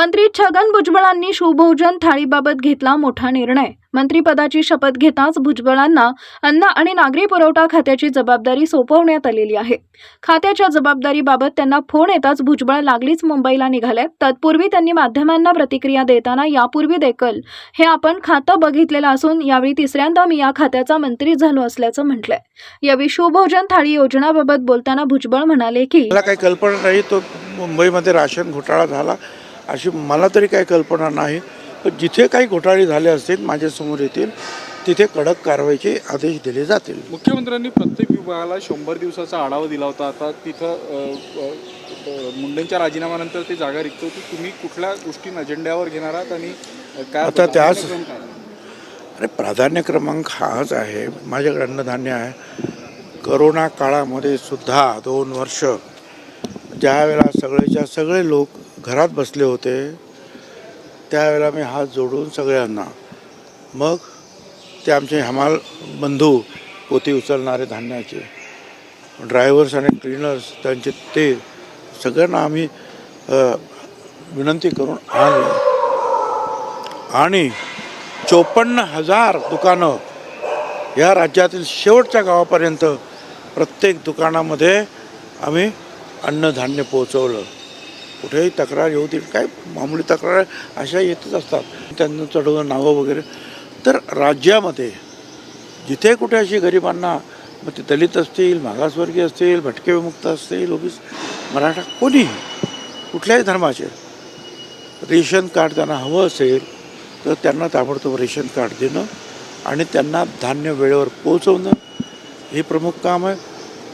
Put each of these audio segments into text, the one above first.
मंत्री छगन भुजबळांनी शिवभोजन थाळीबाबत घेतला मोठा निर्णय. मंत्रीपदाची शपथ घेताच भुजबळांना अन्न आणि नागरी पुरवठा खात्याची जबाबदारी सोपवण्यात आलेली आहे. खात्याच्या जबाबदारीबाबत त्यांना फोन येताच भुजबळ लागलीच मुंबईला निघाले तत्पूर्वी त्यांनी माध्यमांना प्रतिक्रिया देताना यापूर्वी देखील हे आपण खातं बघितलेलं असून यावेळी तिसऱ्यांदा मी या खात्याचा मंत्री झालो असल्याचं म्हटलंय. यावेळी शिवभोजन थाळी योजनाबाबत बोलताना भुजबळ म्हणाले की मला काही कल्पना नाही तो मुंबईमध्ये राशन घोटाळा झाला. अशी मला तरी काही कल्पना नाही. पण जिथे काही घोटाळे झाले असतील माझ्यासमोर येतील तिथे कडक कारवाईचे आदेश दिले जातील. मुख्यमंत्र्यांनी प्रत्येक विभागाला शंभर दिवसाचा आढावा दिला होता. आता तिथं मुंडेंच्या राजीनाम्यानंतर ती जागा रिक्त होती. तुम्ही कुठल्या गोष्टी अजेंड्यावर घेणार आहात आणि काय आता त्यास-? अरे प्राधान्य क्रमांक हाच आहे. माझ्याकडे अन्नधान्य आहे. करोना काळामध्ये सुद्धा दोन वर्ष ज्या वेळेला सगळेच्या सगळे लोक घरात बसले होते त्यावेळेला मी हात जोडून सगळ्यांना मग ते आमचे हमाल बंधू पोती उचलणारे धान्याचे ड्रायव्हर्स आणि क्लीनर्स त्यांचे ते सगळ्यांना आम्ही विनंती करून आणलं. आणि चोपन्न हजार दुकानं या राज्यातील शेवटच्या गावापर्यंत प्रत्येक दुकानामध्ये आम्ही अन्नधान्य पोहोचवलं. कुठेही तक्रार येऊ देईल काय मामूली तक्रार अशा येतच असतात. त्यांना चढवून नावं वगैरे. तर राज्यामध्ये जिथे कुठे अशी गरिबांना मग ते दलित असतील मागासवर्गीय असतील भटके विमुक्त असतील ओबीस मराठा कोणीही कुठल्याही धर्माचे. रेशन कार्ड त्यांना हवं असेल तर त्यांना ताबडतोब रेशन कार्ड देणं आणि त्यांना धान्य वेळेवर पोहोचवणं हे प्रमुख काम आहे.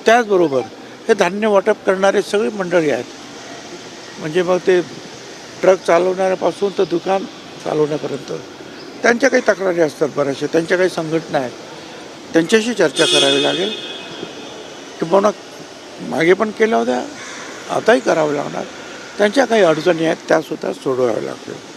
त्याचबरोबर हे धान्य वाटप करणारे सगळी मंडळी आहेत. म्हणजे मग ते ट्रक चालवणाऱ्यापासून तर दुकान चालवण्यापर्यंत. त्यांच्या काही तक्रारी असतात बऱ्याचशा त्यांच्या काही संघटना आहेत. त्यांच्याशी चर्चा करावी लागेल. किंवा मागे पण केल्या होत्या आताही करावं लागणार. त्यांच्या काही अडचणी आहेत त्यासुद्धा सोडवाव्या लागतील.